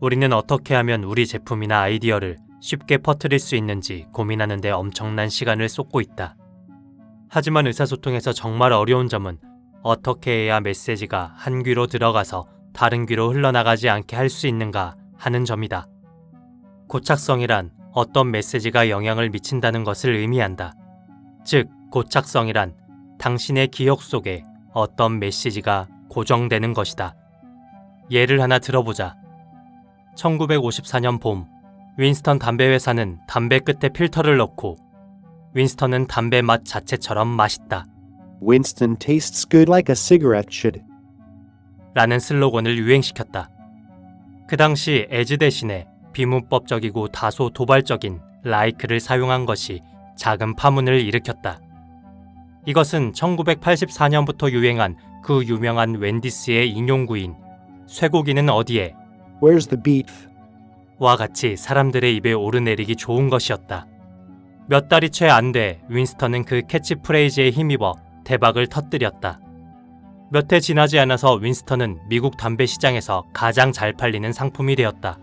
우리는 어떻게 하면 우리 제품이나 아이디어를 쉽게 퍼뜨릴 수 있는지 고민하는데 엄청난 시간을 쏟고 있다. 하지만 의사소통에서 정말 어려운 점은 어떻게 해야 메시지가 한 귀로 들어가서 다른 귀로 흘러나가지 않게 할 수 있는가 하는 점이다. 고착성이란 어떤 메시지가 영향을 미친다는 것을 의미한다. 즉, 고착성이란 당신의 기억 속에 어떤 메시지가 고정되는 것이다. 예를 하나 들어보자. 1954년 봄, 윈스턴 담배 회사는 담배 끝에 필터를 넣고 윈스턴은 담배 맛 자체처럼 맛있다. Winston tastes good like a cigarette should. 라는 슬로건을 유행시켰다. 그 당시 에즈 대신에 비문법적이고 다소 도발적인 라이크를 사용한 것이 작은 파문을 일으켰다. 이것은 1984년부터 유행한 그 유명한 웬디스의 인용구인 쇠고기는 어디에 Where's the beef? 와 같이 사람들의 입에 오르내리기 좋은 것이었다. 몇 달이 채 안 돼 윈스턴은 그 캐치프레이즈에 힘입어 대박을 터뜨렸다. 몇 해 지나지 않아서 윈스턴은 미국 담배 시장에서 가장 잘 팔리는 상품이 되었다.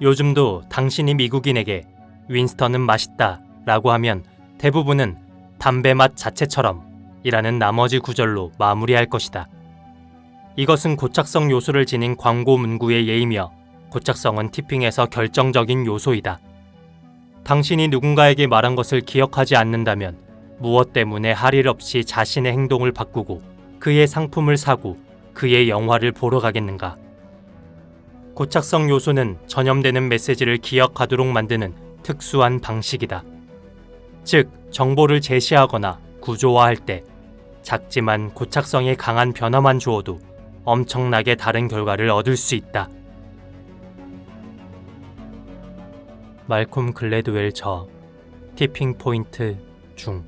요즘도 당신이 미국인에게 윈스턴은 맛있다 라고 하면 대부분은 담배 맛 자체처럼 이라는 나머지 구절로 마무리할 것이다. 이것은 고착성 요소를 지닌 광고 문구의 예이며 고착성은 티핑에서 결정적인 요소이다. 당신이 누군가에게 말한 것을 기억하지 않는다면 무엇 때문에 할 일 없이 자신의 행동을 바꾸고 그의 상품을 사고 그의 영화를 보러 가겠는가? 고착성 요소는 전염되는 메시지를 기억하도록 만드는 특수한 방식이다. 즉, 정보를 제시하거나 구조화할 때 작지만 고착성이 강한 변화만 주어도 엄청나게 다른 결과를 얻을 수 있다. 말콤 글래드웰 저 티핑 포인트 중